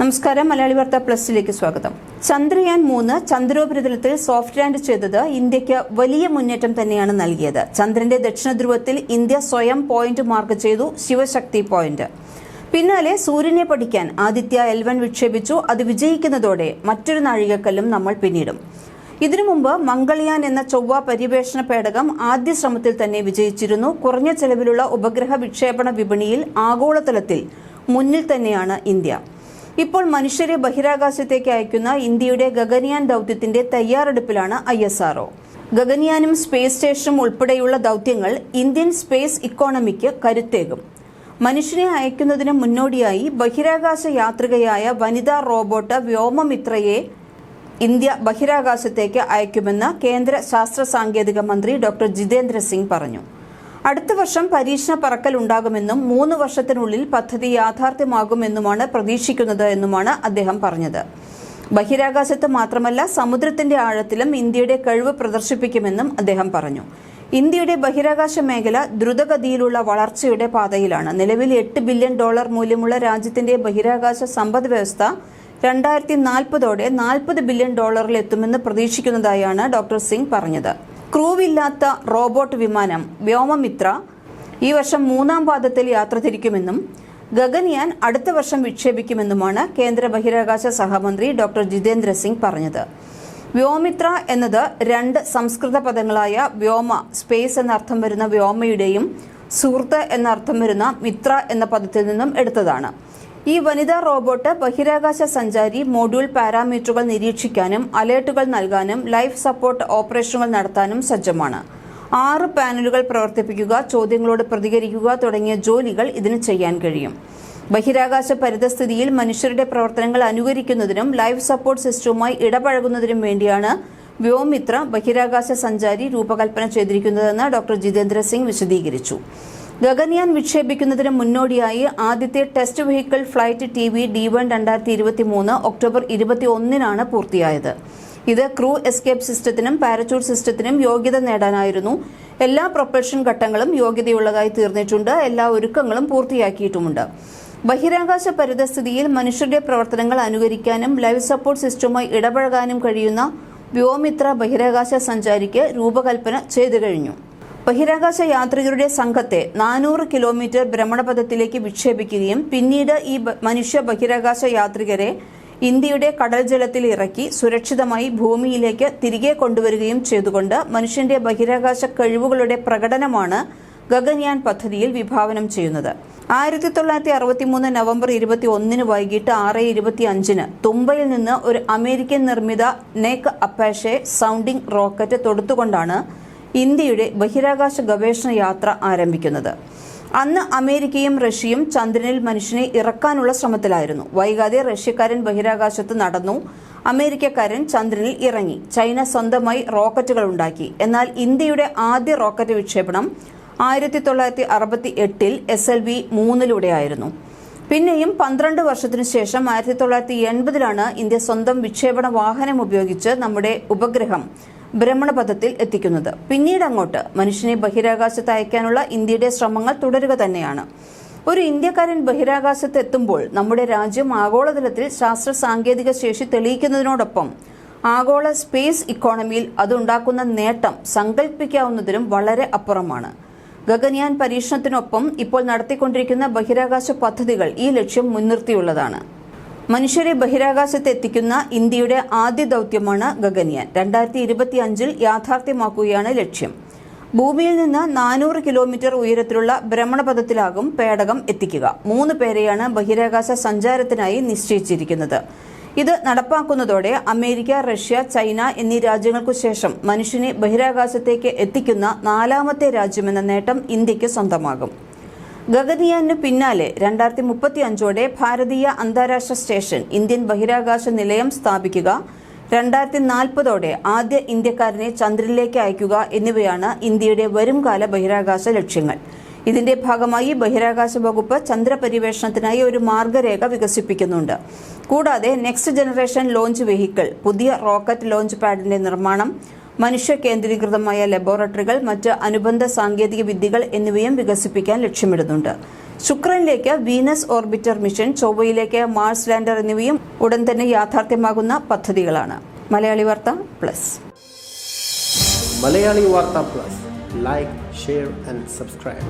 നമസ്കാരം. മലയാളി വാർത്ത പ്ലസിലേക്ക് സ്വാഗതം. ചന്ദ്രയാൻ മൂന്ന് ചന്ദ്രോപരിതലത്തിൽ സോഫ്റ്റ് ലാൻഡ് ചെയ്തത് ഇന്ത്യയ്ക്ക് വലിയ മുന്നേറ്റം തന്നെയാണ് നൽകിയത്. ചന്ദ്രന്റെ ദക്ഷിണ ധ്രുവത്തിൽ ഇന്ത്യ സ്വയം പോയിന്റ് മാർക്ക് ചെയ്തു ശിവശക്തി പോയിന്റ് പിന്നാലെ സൂര്യനെ പഠിക്കാൻ ആദിത്യ എൽവൻ വിക്ഷേപിച്ചു. അത് വിജയിക്കുന്നതോടെ മറ്റൊരു നാഴികക്കല്ലും നമ്മൾ പിന്നിടും. ഇതിനു മുമ്പ് മംഗൾയാൻ എന്ന ചൊവ്വ പര്യവേഷണ പേടകം ആദ്യ ശ്രമത്തിൽ തന്നെ വിജയിച്ചിരുന്നു. കുറഞ്ഞ ചെലവിലുള്ള ഉപഗ്രഹ വിക്ഷേപണ വിപണിയിൽ ആഗോളതലത്തിൽ മുന്നിൽ തന്നെയാണ് ഇന്ത്യ. ഇപ്പോൾ മനുഷ്യരെ ബഹിരാകാശത്തേക്ക് അയക്കുന്ന ഇന്ത്യയുടെ ഗഗൻയാൻ ദൗത്യത്തിന്റെ തയ്യാറെടുപ്പിലാണ് ഐ എസ് ആർഒ ഗഗൻയാനും സ്പേസ് സ്റ്റേഷനും ഉൾപ്പെടെയുള്ള ദൗത്യങ്ങൾ ഇന്ത്യൻ സ്പേസ് ഇക്കോണമിക്ക് കരുത്തേകും. മനുഷ്യനെ അയക്കുന്നതിന് മുന്നോടിയായി ബഹിരാകാശ യാത്രികയായ വനിതാ റോബോട്ട് വ്യോമമിത്രയെ ഇന്ത്യ ബഹിരാകാശത്തേക്ക് അയക്കുമെന്ന് കേന്ദ്ര ശാസ്ത്ര സാങ്കേതിക മന്ത്രി ഡോക്ടർ ജിതേന്ദ്ര സിംഗ് പറഞ്ഞു. അടുത്ത വർഷം പരീക്ഷണ പറക്കൽ ഉണ്ടാകുമെന്നും മൂന്ന് വർഷത്തിനുള്ളിൽ പദ്ധതി യാഥാർത്ഥ്യമാകുമെന്നുമാണ് പ്രതീക്ഷിക്കുന്നത് എന്നുമാണ് അദ്ദേഹം പറഞ്ഞത്. ബഹിരാകാശത്ത് മാത്രമല്ല സമുദ്രത്തിന്റെ ആഴത്തിലും ഇന്ത്യയുടെ കഴിവ് പ്രദർശിപ്പിക്കുമെന്നും അദ്ദേഹം പറഞ്ഞു. ഇന്ത്യയുടെ ബഹിരാകാശ മേഖല ദ്രുതഗതിയിലുള്ള വളർച്ചയുടെ പാതയിലാണ്. നിലവിൽ എട്ട് ബില്യൺ ഡോളർ മൂല്യമുള്ള രാജ്യത്തിന്റെ ബഹിരാകാശ സമ്പദ് വ്യവസ്ഥ രണ്ടായിരത്തി നാൽപ്പതോടെ നാൽപ്പത് ബില്യൺ ഡോളറിൽ എത്തുമെന്ന് പ്രതീക്ഷിക്കുന്നതായാണ് ഡോക്ടർ സിംഗ് പറഞ്ഞത്. ക്രൂവില്ലാത്ത റോബോട്ട് വിമാനം വ്യോമമിത്ര ഈ വർഷം മൂന്നാം പാദത്തിൽ യാത്ര തിരിക്കുമെന്നും ഗഗൻയാൻ അടുത്ത വർഷം വിക്ഷേപിക്കുമെന്നുമാണ് കേന്ദ്ര ബഹിരാകാശ സഹമന്ത്രി ഡോക്ടർ ജിതേന്ദ്ര സിംഗ് പറഞ്ഞത്. വ്യോമിത്ര എന്നത് രണ്ട് സംസ്കൃത പദങ്ങളായ വ്യോമ സ്പേസ് എന്നർത്ഥം വരുന്ന വ്യോമയുടെയും സുഹൃത്ത് എന്നർത്ഥം വരുന്ന മിത്ര എന്ന പദത്തിൽ നിന്നും എടുത്തതാണ്. ഈ വനിതാ റോബോട്ട് ബഹിരാകാശ സഞ്ചാരി മോഡ്യൂൾ പാരാമീറ്ററുകൾ നിരീക്ഷിക്കാനും അലേർട്ടുകൾ നൽകാനും ലൈഫ് സപ്പോർട്ട് ഓപ്പറേഷനുകൾ നടത്താനും സജ്ജമാണ്. ആറ് പാനലുകൾ പ്രവർത്തിപ്പിക്കുക ചോദ്യങ്ങളോട് പ്രതികരിക്കുക തുടങ്ങിയ ജോലികൾ ഇതിന് ചെയ്യാൻ കഴിയും. ബഹിരാകാശ പരിതസ്ഥിതിയിൽ മനുഷ്യരുടെ പ്രവർത്തനങ്ങൾ അനുകരിക്കുന്നതിനും ലൈഫ് സപ്പോർട്ട് സിസ്റ്റവുമായി ഇടപഴകുന്നതിനും വേണ്ടിയാണ് വ്യോമിത്ര ബഹിരാകാശ സഞ്ചാരി രൂപകൽപ്പന ചെയ്തിരിക്കുന്നതെന്ന് ഡോക്ടർ ജിതേന്ദ്ര സിംഗ് വിശദീകരിച്ചു. ഗഗൻയാൻ വിക്ഷേപിക്കുന്നതിന് മുന്നോടിയായി ആദ്യത്തെ test vehicle flight T V D one രണ്ടായിരത്തി ഇരുപത്തി മൂന്ന് ഒക്ടോബർ ഇരുപത്തി ഒന്നിനാണ് പൂർത്തിയായത്. ഇത് ക്രൂ എസ്കേപ്പ് സിസ്റ്റത്തിനും പാരച്യൂട്ട് സിസ്റ്റത്തിനും യോഗ്യത നേടാനായിരുന്നു. എല്ലാ പ്രൊപ്പൽഷൻ ഘട്ടങ്ങളും യോഗ്യതയുള്ളതായി തീർന്നിട്ടുണ്ട്. എല്ലാ ഒരുക്കങ്ങളും പൂർത്തിയാക്കിയിട്ടുമുണ്ട്. ബഹിരാകാശ പരിതസ്ഥിതിയിൽ മനുഷ്യരുടെ പ്രവർത്തനങ്ങൾ അനുകരിക്കാനും ലൈഫ് സപ്പോർട്ട് സിസ്റ്റവുമായി ഇടപഴകാനും കഴിയുന്ന വ്യോമിത്ര ബഹിരാകാശ സഞ്ചാരിക്ക് രൂപകൽപ്പന ചെയ്തു കഴിഞ്ഞു. ബഹിരാകാശ യാത്രികരുടെ സംഘത്തെ നാനൂറ് കിലോമീറ്റർ ഭ്രമണപഥത്തിലേക്ക് വിക്ഷേപിക്കുകയും പിന്നീട് ഈ മനുഷ്യ ബഹിരാകാശ യാത്രികരെ ഇന്ത്യയുടെ കടൽ ജലത്തിൽ ഇറക്കി സുരക്ഷിതമായി ഭൂമിയിലേക്ക് തിരികെ കൊണ്ടുവരികയും ചെയ്തുകൊണ്ട് മനുഷ്യന്റെ ബഹിരാകാശ കഴിവുകളുടെ പ്രകടനമാണ് ഗഗൻയാൻ പദ്ധതിയിൽ വിഭാവനം ചെയ്യുന്നത്. ആയിരത്തി തൊള്ളായിരത്തി അറുപത്തിമൂന്ന് നവംബർ ഇരുപത്തി ഒന്നിന് വൈകിട്ട് ആറ് ഇരുപത്തി അഞ്ചിന് തുമ്പയിൽ നിന്ന് ഒരു അമേരിക്കൻ നിർമ്മിത നെക് അപ്പാഷെ സൗണ്ടിംഗ് റോക്കറ്റ് തൊടുത്തുകൊണ്ടാണ് ഇന്ത്യയുടെ ബഹിരാകാശ ഗവേഷണ യാത്ര ആരംഭിക്കുന്നത്. അന്ന് അമേരിക്കയും റഷ്യയും ചന്ദ്രനിൽ മനുഷ്യനെ ഇറക്കാനുള്ള ശ്രമത്തിലായിരുന്നു. വൈകാതെ റഷ്യക്കാരൻ ബഹിരാകാശത്ത് നടന്നു. അമേരിക്കക്കാരൻ ചന്ദ്രനിൽ ഇറങ്ങി. ചൈന സ്വന്തമായി റോക്കറ്റുകൾ ഉണ്ടാക്കി. എന്നാൽ ഇന്ത്യയുടെ ആദ്യ റോക്കറ്റ് വിക്ഷേപണം ആയിരത്തി തൊള്ളായിരത്തി അറുപത്തി എട്ടിൽ എസ് എൽ വി മൂന്നിലൂടെയായിരുന്നു. പിന്നെയും പന്ത്രണ്ട് വർഷത്തിനു ശേഷം ആയിരത്തി തൊള്ളായിരത്തി എൺപതിലാണ് ഇന്ത്യ സ്വന്തം വിക്ഷേപണ വാഹനം ഉപയോഗിച്ച് നമ്മുടെ ഉപഗ്രഹം ഭ്രമണപഥത്തിൽ എത്തിക്കുന്നത്. പിന്നീട് അങ്ങോട്ട് മനുഷ്യനെ ബഹിരാകാശത്ത് അയക്കാനുള്ള ഇന്ത്യയുടെ ശ്രമങ്ങൾ തുടരുക തന്നെയാണ്. ഒരു ഇന്ത്യക്കാരൻ ബഹിരാകാശത്ത് എത്തുമ്പോൾ നമ്മുടെ രാജ്യം ആഗോളതലത്തിൽ ശാസ്ത്ര സാങ്കേതിക ശേഷി തെളിയിക്കുന്നതിനോടൊപ്പം ആഗോള സ്പേസ് ഇക്കോണമിയിൽ അതുണ്ടാക്കുന്ന നേട്ടം സങ്കല്പിക്കാവുന്നതിനും വളരെ അപ്പുറമാണ്. ഗഗൻയാൻ പരീക്ഷണത്തിനൊപ്പം ഇപ്പോൾ നടത്തിക്കൊണ്ടിരിക്കുന്ന ബഹിരാകാശ പദ്ധതികൾ ഈ ലക്ഷ്യം മുൻനിർത്തിയുള്ളതാണ്. മനുഷ്യരെ ബഹിരാകാശത്ത് എത്തിക്കുന്ന ഇന്ത്യയുടെ ആദ്യ ദൗത്യമാണ് ഗഗൻയാൻ. രണ്ടായിരത്തി ഇരുപത്തി അഞ്ചിൽ യാഥാർത്ഥ്യമാക്കുകയാണ് ലക്ഷ്യം. ഭൂമിയിൽ നിന്ന് നാനൂറ് കിലോമീറ്റർ ഉയരത്തിലുള്ള ഭ്രമണപഥത്തിലാകും പേടകം എത്തിക്കുക. മൂന്ന് പേരെയാണ് ബഹിരാകാശ സഞ്ചാരത്തിനായി നിശ്ചയിച്ചിരിക്കുന്നത്. ഇത് നടപ്പാക്കുന്നതോടെ അമേരിക്ക റഷ്യ ചൈന എന്നീ രാജ്യങ്ങൾക്കു ശേഷം മനുഷ്യനെ ബഹിരാകാശത്തേക്ക് എത്തിക്കുന്ന നാലാമത്തെ രാജ്യമെന്ന നേട്ടം ഇന്ത്യയ്ക്ക് സ്വന്തമാകും. ഗഗൻയാനു പിന്നാലെ രണ്ടായിരത്തി മുപ്പത്തി അഞ്ചോടെ ഭാരതീയ അന്താരാഷ്ട്ര സ്റ്റേഷൻ ഇന്ത്യൻ ബഹിരാകാശ നിലയം സ്ഥാപിക്കുക രണ്ടായിരത്തി നാൽപ്പതോടെ ആദ്യ ഇന്ത്യക്കാരനെ ചന്ദ്രനിലേക്ക് അയക്കുക എന്നിവയാണ് ഇന്ത്യയുടെ വരുംകാല ബഹിരാകാശ ലക്ഷ്യങ്ങൾ. ഇതിന്റെ ഭാഗമായി ബഹിരാകാശ വകുപ്പ് ചന്ദ്രപര്യവേഷണത്തിനായി ഒരു മാർഗരേഖ വികസിപ്പിക്കുന്നുണ്ട്. കൂടാതെ നെക്സ്റ്റ് ജനറേഷൻ ലോഞ്ച് വെഹിക്കിൾ പുതിയ റോക്കറ്റ് ലോഞ്ച് പാഡിന്റെ നിർമ്മാണം മനുഷ്യ കേന്ദ്രീകൃതമായ ലബോറട്ടറികൾ മറ്റ് അനുബന്ധ സാങ്കേതിക വിദ്യകൾ എന്നിവയും വികസിപ്പിക്കാൻ ലക്ഷ്യമിടുന്നുണ്ട്. ശുക്രനിലേക്ക് വീനസ് ഓർബിറ്റർ മിഷൻ ചൊവ്വയിലേക്ക് മാർസ് ലാൻഡർ എന്നിവയും ഉടൻ തന്നെ യാഥാർത്ഥ്യമാകുന്ന പദ്ധതികളാണ്. Malayali Vartha plus. Malayali Vartha plus. Like share and subscribe.